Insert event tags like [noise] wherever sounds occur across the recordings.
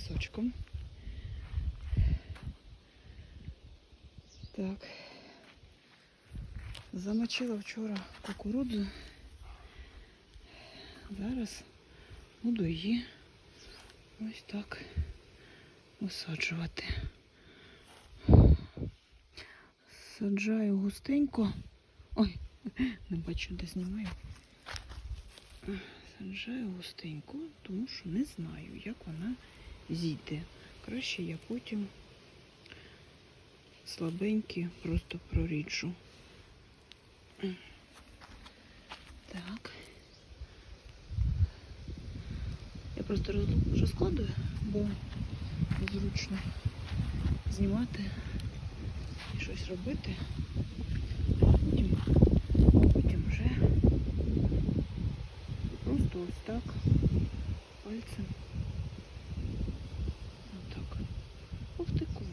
пісочком. Так. Замочила вчора кукурудзу. Зараз буду її ось так висаджувати. Саджаю густенько. Ой, не бачу, де знімаю. Саджаю густенько, тому що не знаю, як вона зійде. Краще я потім слабенькі просто проріджу. Так. Я просто розкладую, бо зручно знімати і щось робити. Потім, потім вже просто ось так пальцем. Отак. Повтику.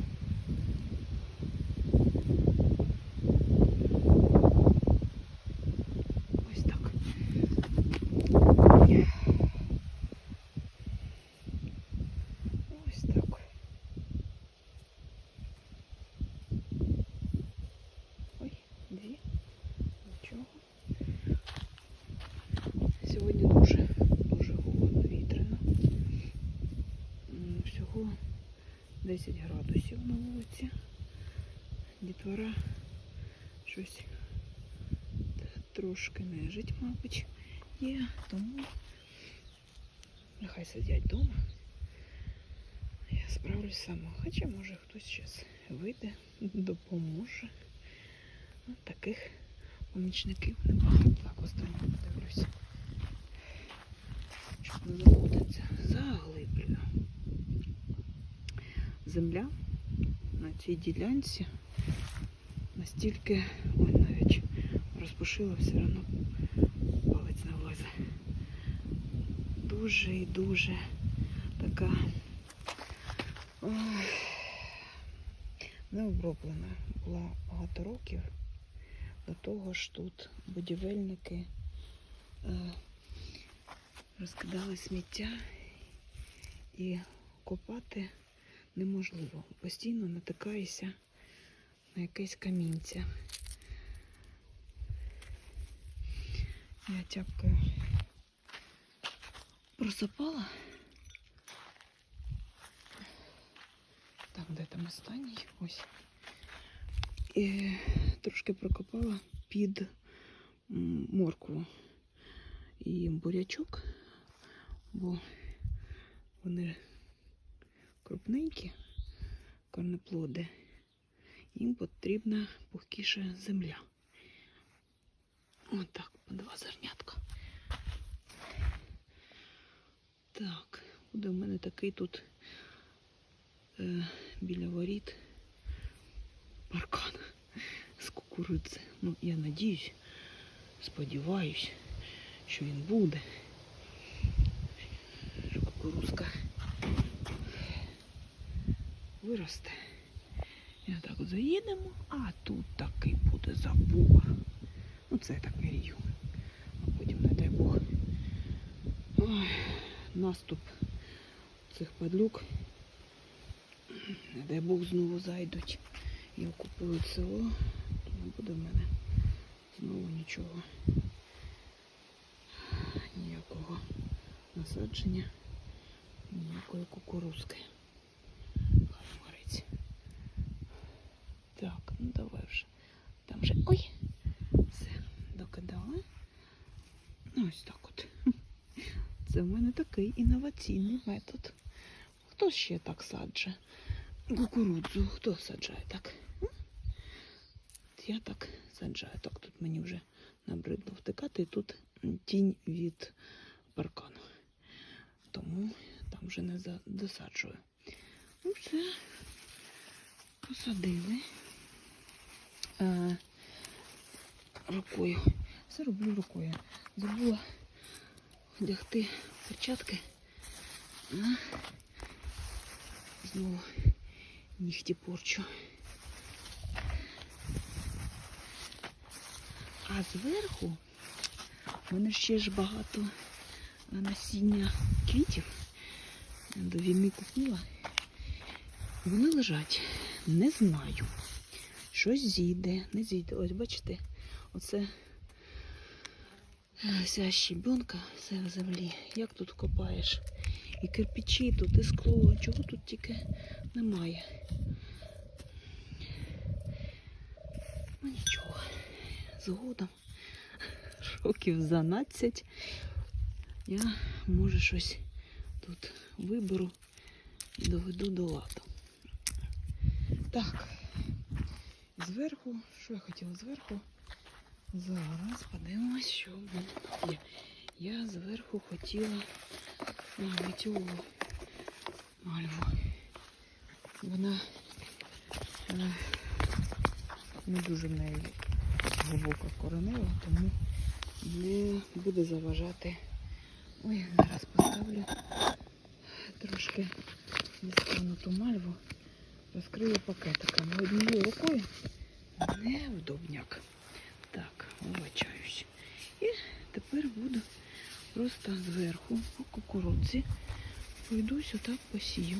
Ось так. Ось так. Ой, дві. Нічого. Сьогодні дуже, дуже холодно, вітряно. М, 10 градусів на вулиці. Дітвора щось трошки нежить, мабуть, є, тому нехай сидять вдома. Я справлюсь сама. Хоча може хтось зараз вийде, допоможе. Ну, таких помічників небагато. Так, останнє подивлюся. Щоб не заплутатися. Земля на цій ділянці настільки, ой, навіть розпушила, все одно палець не влазе. Дуже і дуже така необроблена була багато років. До того ж тут будівельники е, розкидали сміття і копати неможливо. Постійно натикаєшся на якесь камінця. Я тяпкою просипала. Так, де там останній? Ось. І трошки прокопала під моркву і бурячок, бо вони крупненькі, корнеплоди. Їм потрібна пухкіша земля. Отак, по два зернятка. Так, буде в мене такий тут е, біля воріт паркан з кукурудзи. Ну, я надіюсь, сподіваюсь, що він буде. Що кукурузка виросте. І так от заїдемо, а тут такий буде забор. Ну, це я так мрію. А потім, не дай Бог, ой, наступ цих падлюк. Не дай Бог знову зайдуть і окупують село, то не буде в мене знову нічого. Ніякого насадження, ніякої кукурузки. Хай горить. Так, ну давай вже. Там вже. Ой! Все, докидала. Ну, ось так от. Це в мене такий інноваційний метод. Хто ще так саджає? Кукурудзу хто саджає так? Я так саджаю. Так, тут мені вже набридло втикати, і тут тінь від паркану. Тому там вже не досаджую. Ну, все. Посадили. Е, рукою. Все роблю рукою. Забула одягти перчатки. А, знову нігті порчу. А зверху в мене ще ж багато насіння квітів. до війни купила. Вони лежать. Не знаю. Щось зійде, не зійде. Ось бачите, оце вся щебенка, все в землі. Як тут копаєш? І кирпичі тут, і скло, чого тут тільки немає. Ну нічого, згодом, років за 12 я може щось тут виберу і доведу до ладу. Так, зверху, що я хотіла зверху? Зараз подивимось, що в мене є. Я зверху хотіла метеору мальву. Вона е, не дуже в неї глибоко коренева, тому не буде заважати. Ой, зараз поставлю трошки дістану ту мальву, розкрию пакетиками. Однією рукою невдобняк. Вибачаюсь. І тепер буду просто зверху по кукурудзі. Пройдусь отак посію.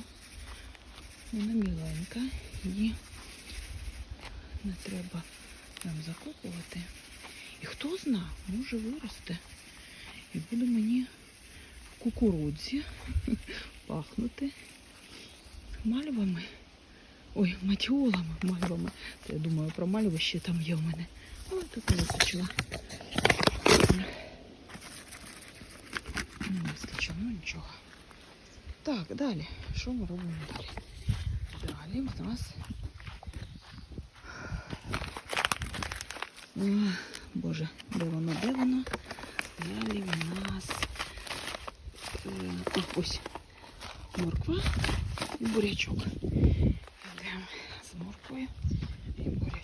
Вона міленька, її не треба там закопувати. І хто зна, може виросте. І буде мені в кукурудзі [laughs] пахнути мальвами. Ой, матіолами, мальвами. То я думаю, про мальви ще там є в мене. Але тут не вистачило. Не вистачило, ну нічого. Так, далі. Що ми робимо далі? Далі в нас. О, Боже, де воно, де воно? Далі в нас е, а, ось морква і бурячок. Йдемо з морквою і бурячком.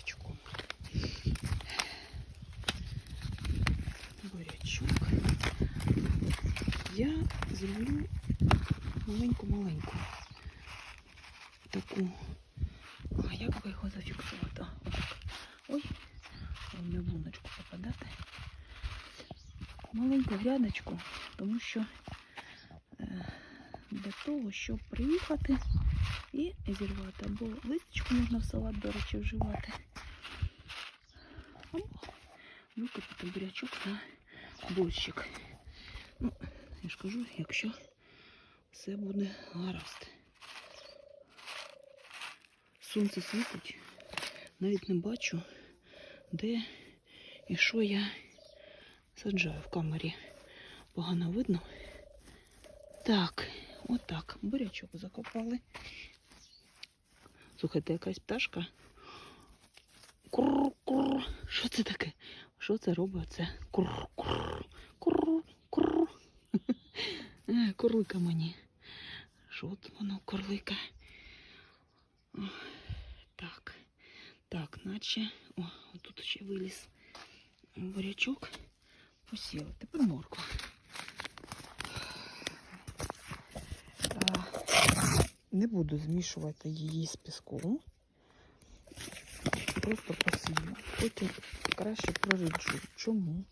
Маленьку-маленьку таку. А як би його зафіксувати? Отак. Ой, в луночку попадати. Маленьку грядочку, тому що е, для того, щоб приїхати і зірвати. Або листочку можна в салат, до речі, вживати. Або викопати бурячок на борщик. Ну, я ж кажу, якщо все буде гаразд. Сонце світить, навіть не бачу, де і що я саджаю в камері. Погано видно. Так, отак. Бурячок закопали. Слухайте, якась пташка. Кур-кур. Що це таке? Що це робить? Це кур-кур. Кур-кур. [laughs] Курлика мені. Що от воно курлика? О, Так. Так, наче. О, тут ще виліз бурячок. Посіла. Тепер морква. Не буду змішувати її з піском. Просто посію. Потім краще проріджу. Чому?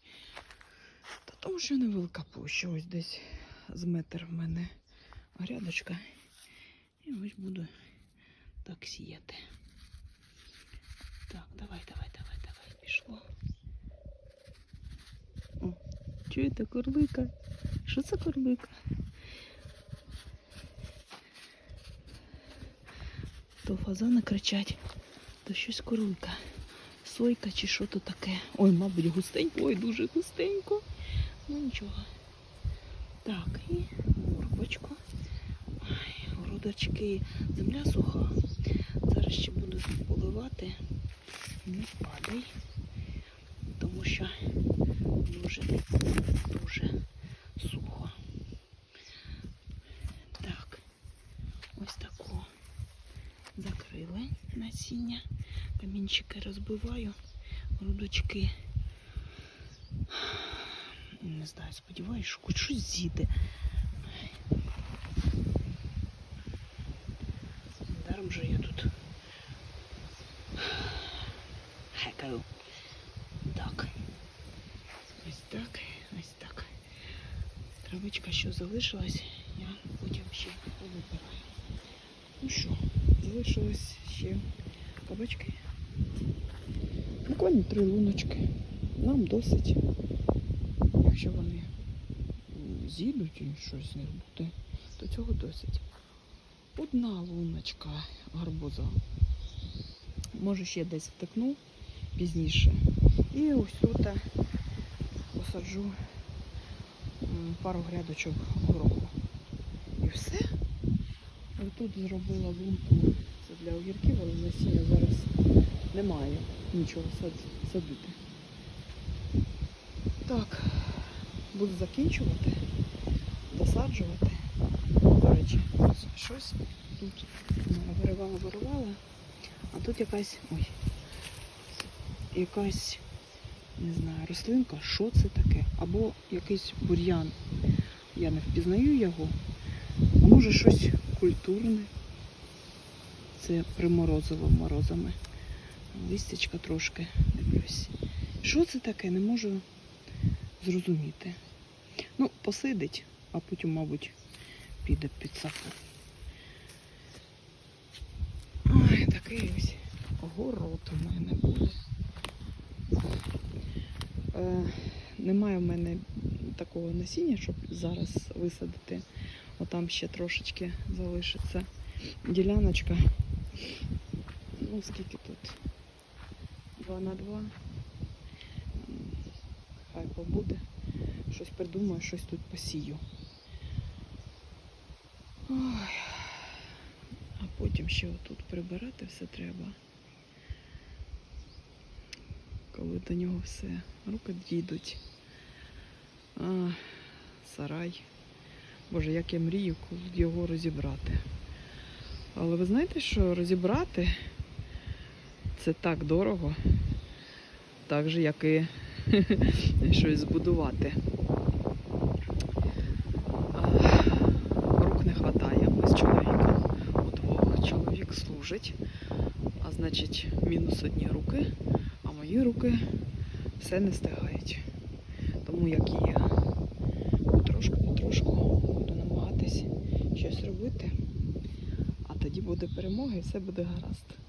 Та тому що невелика площа. Ось десь з метр в мене грядочка. І ось буду так сіяти. Так, давай, давай, давай, давай, пішло. О, чуєте, корлика? Що це корлика? То фазани кричать, то щось корлика. Сойка чи що то таке. Ой, мабуть, густенько, ой, дуже густенько. Ну нічого. Так, і морквочку. Ой, городочки. Земля суха. Зараз ще буду поливати. Не падай. Тому що дуже, дуже сухо. Так, ось таку закрили насіння. Камінчики розбиваю, грудочки. Не знаю, сподіваюся, що хоч щось зійде. Даром же я тут хекаю. Так. Ось так, ось так. Травичка, що залишилась, я потім ще повибираю. Ну що, залишилось ще кабачки. Буквально три луночки. Нам досить. Якщо вони м, з'їдуть і щось з них буде, то цього досить. Одна луночка гарбуза. Може ще десь втекну пізніше. І ось тут посаджу пару грядочок гороху. І все. Ось тут зробила лунку. Це для огірків, але насіння зараз немає нічого садити. Так, буду закінчувати, досаджувати. Речі, ось щось тут виривала, виривала, а тут якась. Ой. Якась, не знаю, рослинка, що це таке? Або якийсь бур'ян. Я не впізнаю його. А може щось культурне. Це приморозило морозами. Листячка трошки дивлюсь. Що це таке? Не можу зрозуміти. Ну, посидить, а потім, мабуть, піде під сапу. Ой, такий ось город у мене буде. Е, немає в мене такого насіння, щоб зараз висадити. Отам ще трошечки залишиться діляночка. Ну, скільки тут? 2 на 2. М, Хай побуде. Щось придумаю, щось тут посію. Ой. А потім ще отут прибирати все треба. Коли до нього все руки дійдуть. А, сарай. Боже, як я мрію його розібрати. Але ви знаєте, що розібрати це так дорого, так же, як і [laughs] щось збудувати. Служить, а значить, мінус одні руки, а мої руки все не встигають. Тому як і я потрошку-потрошку буду намагатись щось робити, а тоді буде перемога і все буде гаразд.